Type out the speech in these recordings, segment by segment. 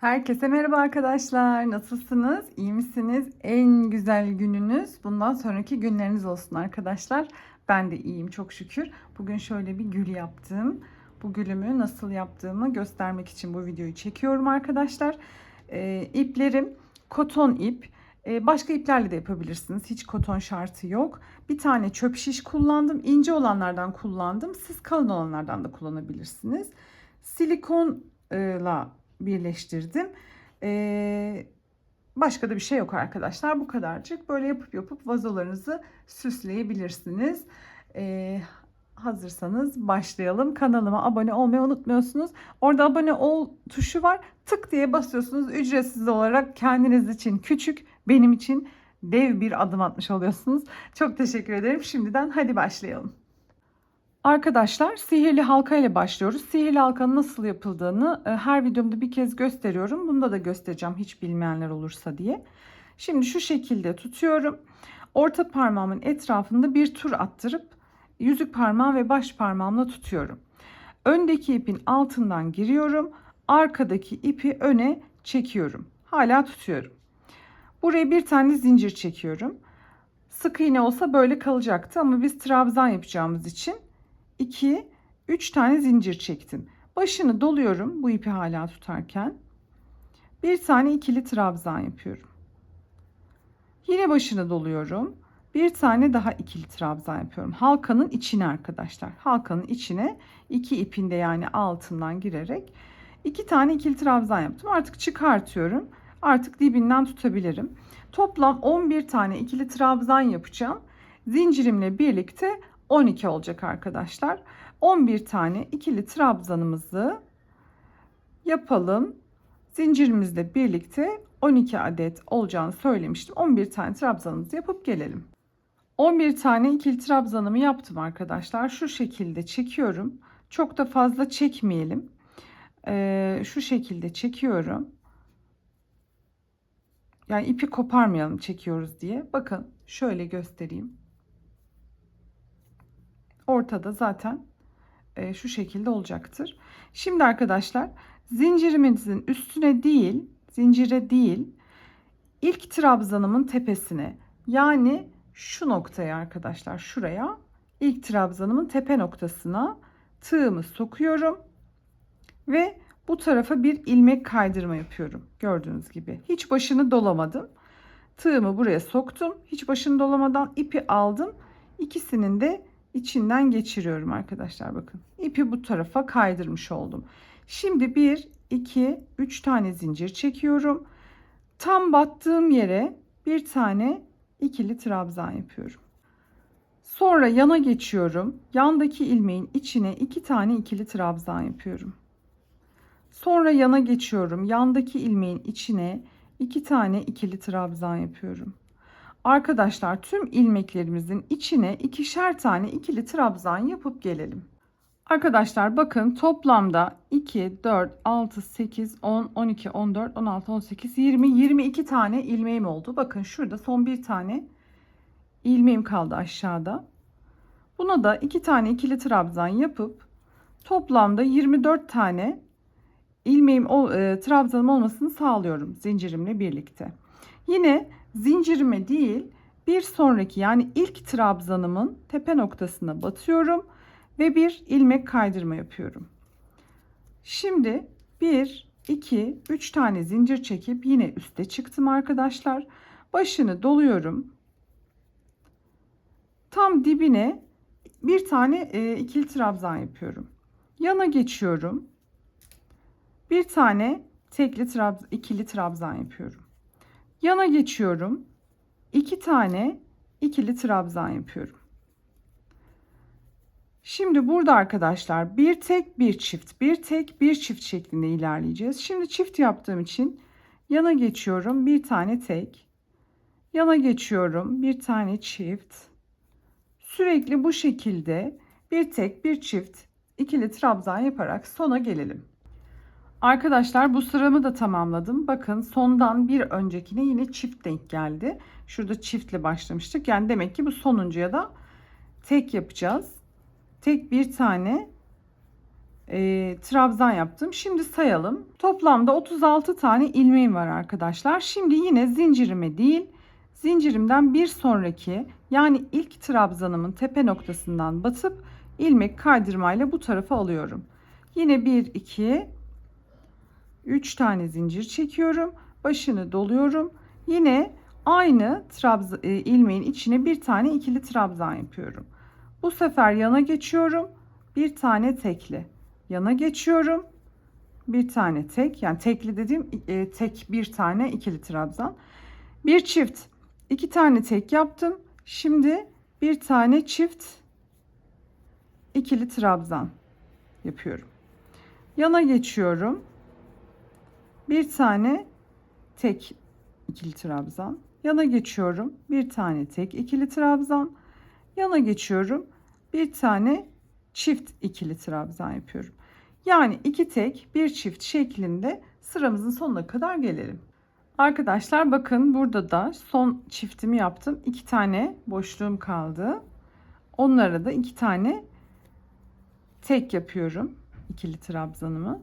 Herkese merhaba arkadaşlar. Nasılsınız? İyi misiniz? En güzel gününüz bundan sonraki günleriniz olsun arkadaşlar. Ben de iyiyim çok şükür. Bugün şöyle bir gül yaptım. Bu gülümü nasıl yaptığımı göstermek için bu videoyu çekiyorum arkadaşlar. Ee, iplerim koton ip. Ee, başka iplerle de yapabilirsiniz. Hiç koton şartı yok. Bir tane çöp şiş kullandım. İnce olanlardan kullandım. Siz kalın olanlardan da kullanabilirsiniz. Silikonla birleştirdim. Ee, başka da bir şey yok arkadaşlar. Bu kadarcık. Böyle yapıp yapıp vazolarınızı süsleyebilirsiniz. Ee, hazırsanız başlayalım. Kanalıma abone olmayı unutmuyorsunuz. Orada abone ol tuşu var. Tık diye basıyorsunuz. Ücretsiz olarak kendiniz için küçük, benim için dev bir adım atmış oluyorsunuz. Çok teşekkür ederim. Şimdiden hadi başlayalım. Arkadaşlar sihirli halka ile başlıyoruz. Sihirli halkanın nasıl yapıldığını e, her videomda bir kez gösteriyorum. Bunda da göstereceğim hiç bilmeyenler olursa diye. Şimdi şu şekilde tutuyorum. Orta parmağımın etrafında bir tur attırıp yüzük parmağım ve baş parmağımla tutuyorum. Öndeki ipin altından giriyorum. Arkadaki ipi öne çekiyorum. Hala tutuyorum. Buraya bir tane zincir çekiyorum. Sık iğne olsa böyle kalacaktı ama biz trabzan yapacağımız için 2 3 tane zincir çektim. Başını doluyorum bu ipi hala tutarken. Bir tane ikili trabzan yapıyorum. Yine başını doluyorum. Bir tane daha ikili trabzan yapıyorum. Halkanın içine arkadaşlar. Halkanın içine iki ipinde yani altından girerek iki tane ikili trabzan yaptım. Artık çıkartıyorum. Artık dibinden tutabilirim. Toplam 11 tane ikili trabzan yapacağım. Zincirimle birlikte 12 olacak arkadaşlar. 11 tane ikili trabzanımızı yapalım. Zincirimizle birlikte 12 adet olacağını söylemiştim. 11 tane trabzanımızı yapıp gelelim. 11 tane ikili trabzanımı yaptım arkadaşlar. Şu şekilde çekiyorum. Çok da fazla çekmeyelim. Ee, şu şekilde çekiyorum. Yani ipi koparmayalım çekiyoruz diye. Bakın şöyle göstereyim ortada zaten e, şu şekilde olacaktır. Şimdi arkadaşlar zincirimizin üstüne değil, zincire değil, ilk trabzanımın tepesine yani şu noktaya arkadaşlar şuraya ilk trabzanımın tepe noktasına tığımı sokuyorum ve bu tarafa bir ilmek kaydırma yapıyorum. Gördüğünüz gibi. Hiç başını dolamadım. Tığımı buraya soktum. Hiç başını dolamadan ipi aldım. İkisinin de içinden geçiriyorum arkadaşlar bakın. İpi bu tarafa kaydırmış oldum. Şimdi 1 2 3 tane zincir çekiyorum. Tam battığım yere bir tane ikili trabzan yapıyorum. Sonra yana geçiyorum. Yandaki ilmeğin içine iki tane ikili trabzan yapıyorum. Sonra yana geçiyorum. Yandaki ilmeğin içine iki tane ikili trabzan yapıyorum. Arkadaşlar tüm ilmeklerimizin içine ikişer tane ikili trabzan yapıp gelelim. Arkadaşlar bakın toplamda 2, 4, 6, 8, 10, 12, 14, 16, 18, 20, 22 tane ilmeğim oldu. Bakın şurada son bir tane ilmeğim kaldı aşağıda. Buna da 2 tane ikili trabzan yapıp toplamda 24 tane ilmeğim e, trabzanım olmasını sağlıyorum zincirimle birlikte. Yine zincirime değil bir sonraki yani ilk trabzanımın tepe noktasına batıyorum ve bir ilmek kaydırma yapıyorum. Şimdi 1 2 3 tane zincir çekip yine üste çıktım arkadaşlar. Başını doluyorum. Tam dibine bir tane e, ikili trabzan yapıyorum. Yana geçiyorum. Bir tane tekli trabzan, ikili trabzan yapıyorum. Yana geçiyorum. İki tane ikili trabzan yapıyorum. Şimdi burada arkadaşlar bir tek bir çift, bir tek bir çift şeklinde ilerleyeceğiz. Şimdi çift yaptığım için yana geçiyorum. Bir tane tek. Yana geçiyorum. Bir tane çift. Sürekli bu şekilde bir tek bir çift ikili trabzan yaparak sona gelelim. Arkadaşlar bu sıramı da tamamladım. Bakın sondan bir öncekine yine çift denk geldi. Şurada çiftle başlamıştık. Yani demek ki bu sonuncuya da tek yapacağız. Tek bir tane e, trabzan yaptım. Şimdi sayalım. Toplamda 36 tane ilmeğim var arkadaşlar. Şimdi yine zincirime değil zincirimden bir sonraki yani ilk trabzanımın tepe noktasından batıp ilmek kaydırmayla bu tarafa alıyorum. Yine 1 2 3 tane zincir çekiyorum. Başını doluyorum. Yine aynı trabzan e, ilmeğin içine bir tane ikili trabzan yapıyorum. Bu sefer yana geçiyorum. Bir tane tekli. Yana geçiyorum. Bir tane tek. Yani tekli dediğim e, tek bir tane ikili trabzan. Bir çift. iki tane tek yaptım. Şimdi bir tane çift ikili trabzan yapıyorum. Yana geçiyorum. Bir tane tek ikili trabzan. Yana geçiyorum. Bir tane tek ikili trabzan. Yana geçiyorum. Bir tane çift ikili trabzan yapıyorum. Yani iki tek bir çift şeklinde sıramızın sonuna kadar gelelim. Arkadaşlar bakın burada da son çiftimi yaptım. İki tane boşluğum kaldı. Onlara da iki tane tek yapıyorum. ikili trabzanımı.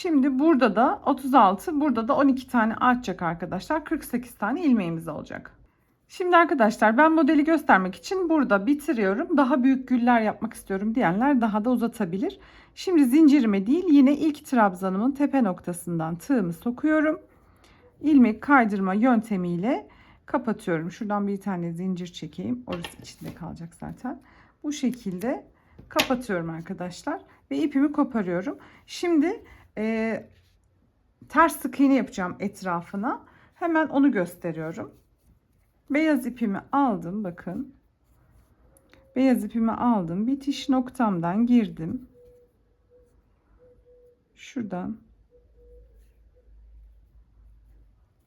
Şimdi burada da 36, burada da 12 tane artacak arkadaşlar. 48 tane ilmeğimiz olacak. Şimdi arkadaşlar ben modeli göstermek için burada bitiriyorum. Daha büyük güller yapmak istiyorum diyenler daha da uzatabilir. Şimdi zincirime değil yine ilk trabzanımın tepe noktasından tığımı sokuyorum. İlmek kaydırma yöntemiyle kapatıyorum. Şuradan bir tane zincir çekeyim. Orası içinde kalacak zaten. Bu şekilde kapatıyorum arkadaşlar. Ve ipimi koparıyorum. Şimdi e, ters sık iğne yapacağım etrafına. Hemen onu gösteriyorum. Beyaz ipimi aldım bakın. Beyaz ipimi aldım. Bitiş noktamdan girdim. Şuradan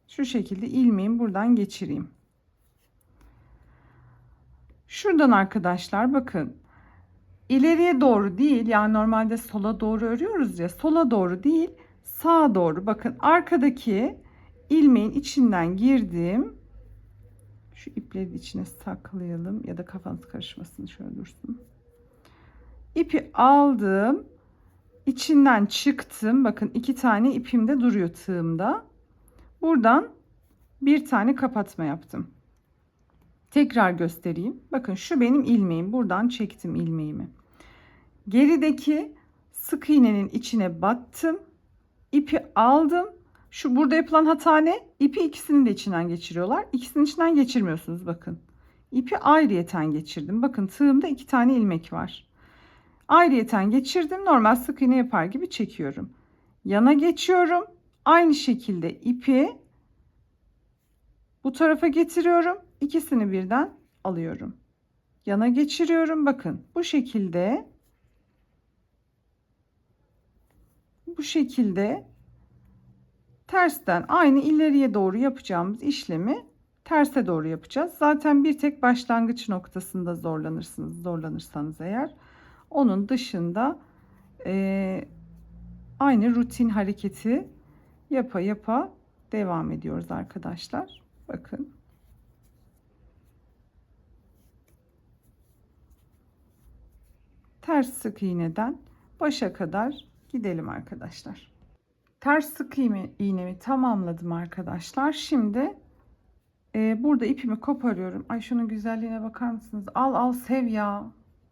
şu şekilde ilmeğimi buradan geçireyim. Şuradan arkadaşlar bakın ileriye doğru değil yani normalde sola doğru örüyoruz ya sola doğru değil sağa doğru. Bakın arkadaki ilmeğin içinden girdim. Şu ipleri içine saklayalım ya da kafanız karışmasın şöyle dursun. İpi aldım içinden çıktım. Bakın iki tane ipim de duruyor tığımda. Buradan bir tane kapatma yaptım. Tekrar göstereyim. Bakın şu benim ilmeğim. Buradan çektim ilmeğimi gerideki sık iğnenin içine battım. ipi aldım. Şu burada yapılan hata ne? İpi ikisinin de içinden geçiriyorlar. İkisinin içinden geçirmiyorsunuz bakın. İpi ayrıyeten geçirdim. Bakın tığımda iki tane ilmek var. Ayrıyeten geçirdim. Normal sık iğne yapar gibi çekiyorum. Yana geçiyorum. Aynı şekilde ipi bu tarafa getiriyorum. İkisini birden alıyorum. Yana geçiriyorum. Bakın bu şekilde bu şekilde tersten aynı ileriye doğru yapacağımız işlemi terse doğru yapacağız. Zaten bir tek başlangıç noktasında zorlanırsınız zorlanırsanız eğer. Onun dışında e, aynı rutin hareketi yapa yapa devam ediyoruz arkadaşlar. Bakın. Ters sık iğneden başa kadar gidelim arkadaşlar. Ters sık iğne, iğnemi tamamladım arkadaşlar. Şimdi e, burada ipimi koparıyorum. Ay şunun güzelliğine bakar mısınız? Al al sev ya.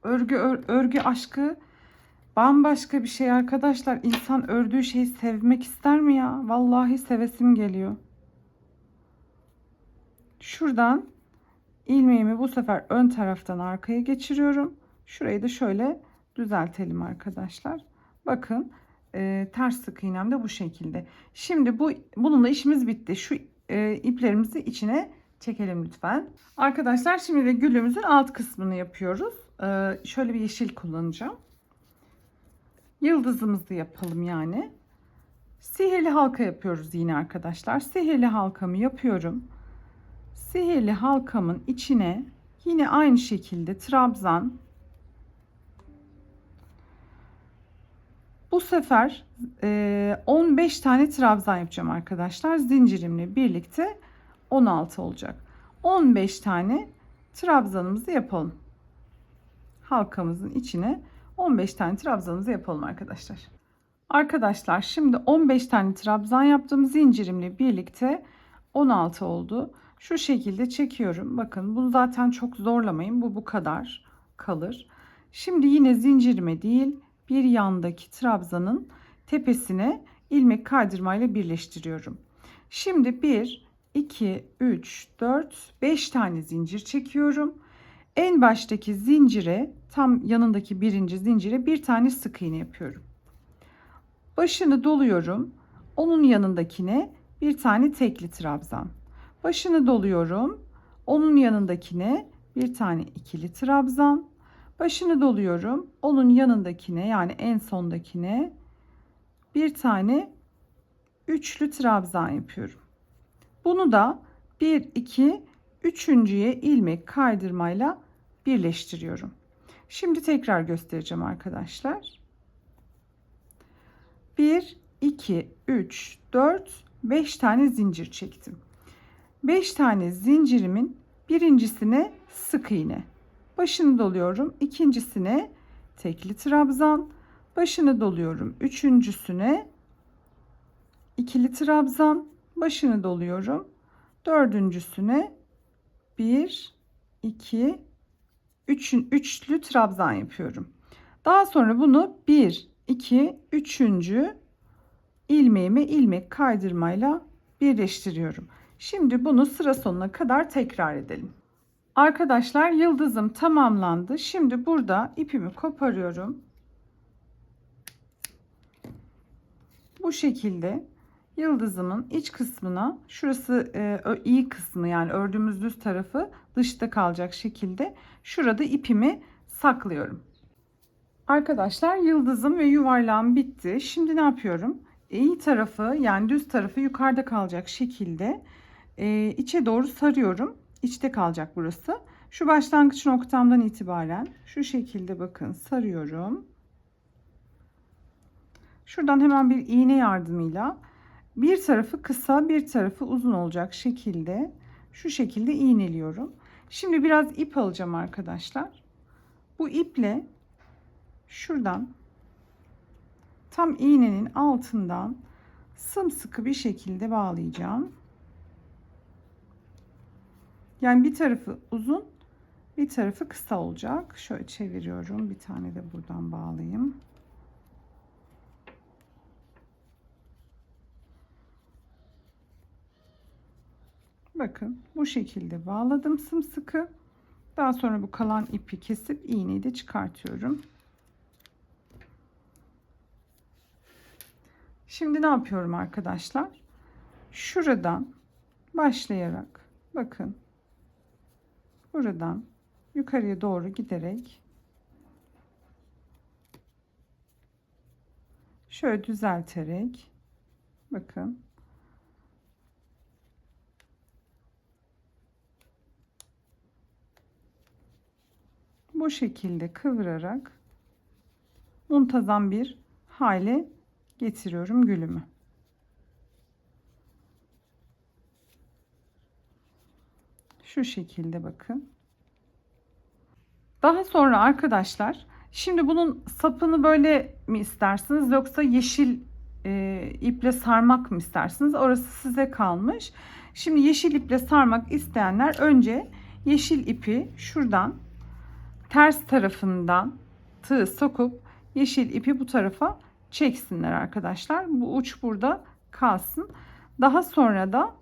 Örgü ör, örgü aşkı bambaşka bir şey arkadaşlar. İnsan ördüğü şeyi sevmek ister mi ya? Vallahi sevesim geliyor. Şuradan ilmeğimi bu sefer ön taraftan arkaya geçiriyorum. Şurayı da şöyle düzeltelim arkadaşlar. Bakın e, ters sık iğnem de bu şekilde. Şimdi bu bununla işimiz bitti. Şu e, iplerimizi içine çekelim lütfen. Arkadaşlar şimdi de gülümüzün alt kısmını yapıyoruz. E, şöyle bir yeşil kullanacağım. Yıldızımızı yapalım yani. Sihirli halka yapıyoruz yine arkadaşlar. Sihirli halkamı yapıyorum. Sihirli halkamın içine yine aynı şekilde trabzan Bu sefer 15 tane trabzan yapacağım arkadaşlar. Zincirimle birlikte 16 olacak. 15 tane trabzanımızı yapalım. Halkamızın içine 15 tane trabzanımızı yapalım arkadaşlar. Arkadaşlar şimdi 15 tane trabzan yaptım. Zincirimle birlikte 16 oldu. Şu şekilde çekiyorum. Bakın bunu zaten çok zorlamayın. Bu bu kadar kalır. Şimdi yine zincirime değil bir yandaki trabzanın tepesine ilmek kaydırmayla birleştiriyorum. Şimdi 1, 2, 3, 4, 5 tane zincir çekiyorum. En baştaki zincire tam yanındaki birinci zincire bir tane sık iğne yapıyorum. Başını doluyorum. Onun yanındakine bir tane tekli trabzan. Başını doluyorum. Onun yanındakine bir tane ikili trabzan. Başını doluyorum. Onun yanındakine yani en sondakine bir tane üçlü trabzan yapıyorum. Bunu da 1 2 üçüncüye ilmek kaydırmayla birleştiriyorum. Şimdi tekrar göstereceğim arkadaşlar. 1 2 3 4 5 tane zincir çektim. 5 tane zincirimin birincisine sık iğne. Başını doluyorum. ikincisine tekli trabzan. Başını doluyorum. Üçüncüsüne ikili trabzan. Başını doluyorum. Dördüncüsüne bir, iki, üçün, üçlü trabzan yapıyorum. Daha sonra bunu bir, iki, üçüncü ilmeğime ilmek kaydırmayla birleştiriyorum. Şimdi bunu sıra sonuna kadar tekrar edelim. Arkadaşlar yıldızım tamamlandı. Şimdi burada ipimi koparıyorum. Bu şekilde yıldızımın iç kısmına şurası e, iyi kısmı yani ördüğümüz düz tarafı dışta kalacak şekilde şurada ipimi saklıyorum. Arkadaşlar yıldızım ve yuvarlağım bitti. Şimdi ne yapıyorum? İyi tarafı yani düz tarafı yukarıda kalacak şekilde e, içe doğru sarıyorum. İçte kalacak burası. Şu başlangıç noktamdan itibaren şu şekilde bakın sarıyorum. Şuradan hemen bir iğne yardımıyla bir tarafı kısa bir tarafı uzun olacak şekilde şu şekilde iğneliyorum. Şimdi biraz ip alacağım arkadaşlar. Bu iple şuradan tam iğnenin altından sımsıkı bir şekilde bağlayacağım. Yani bir tarafı uzun, bir tarafı kısa olacak. Şöyle çeviriyorum. Bir tane de buradan bağlayayım. Bakın bu şekilde bağladım sımsıkı. Daha sonra bu kalan ipi kesip iğneyi de çıkartıyorum. Şimdi ne yapıyorum arkadaşlar? Şuradan başlayarak bakın buradan yukarıya doğru giderek şöyle düzelterek bakın bu şekilde kıvırarak muntazam bir hale getiriyorum gülümü. Şu şekilde bakın. Daha sonra arkadaşlar şimdi bunun sapını böyle mi istersiniz yoksa yeşil e, iple sarmak mı istersiniz? Orası size kalmış. Şimdi yeşil iple sarmak isteyenler önce yeşil ipi şuradan ters tarafından tığ sokup yeşil ipi bu tarafa çeksinler arkadaşlar. Bu uç burada kalsın. Daha sonra da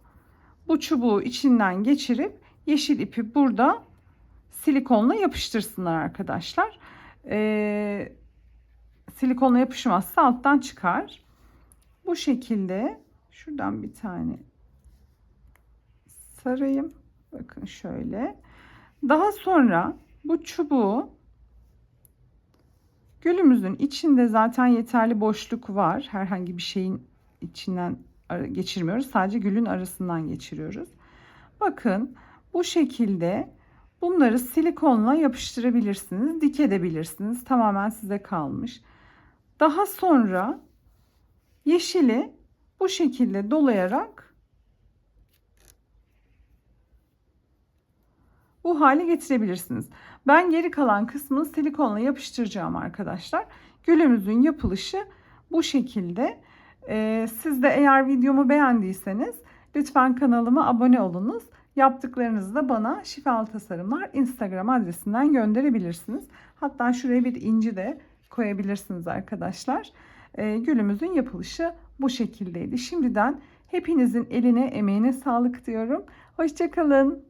bu çubuğu içinden geçirip yeşil ipi burada silikonla yapıştırsınlar arkadaşlar. Ee, silikonla yapışmazsa alttan çıkar. Bu şekilde şuradan bir tane sarayım. Bakın şöyle. Daha sonra bu çubuğu gülümüzün içinde zaten yeterli boşluk var. Herhangi bir şeyin içinden geçirmiyoruz. Sadece gülün arasından geçiriyoruz. Bakın bu şekilde bunları silikonla yapıştırabilirsiniz. Dikebilirsiniz. Tamamen size kalmış. Daha sonra yeşili bu şekilde dolayarak bu hale getirebilirsiniz. Ben geri kalan kısmını silikonla yapıştıracağım arkadaşlar. Gülümüzün yapılışı bu şekilde. Ee, siz de eğer videomu beğendiyseniz lütfen kanalıma abone olunuz. Yaptıklarınızı da bana Şifalı Tasarımlar Instagram adresinden gönderebilirsiniz. Hatta şuraya bir inci de koyabilirsiniz arkadaşlar. Ee, gülümüzün yapılışı bu şekildeydi. Şimdiden hepinizin eline emeğine sağlık diyorum. Hoşçakalın.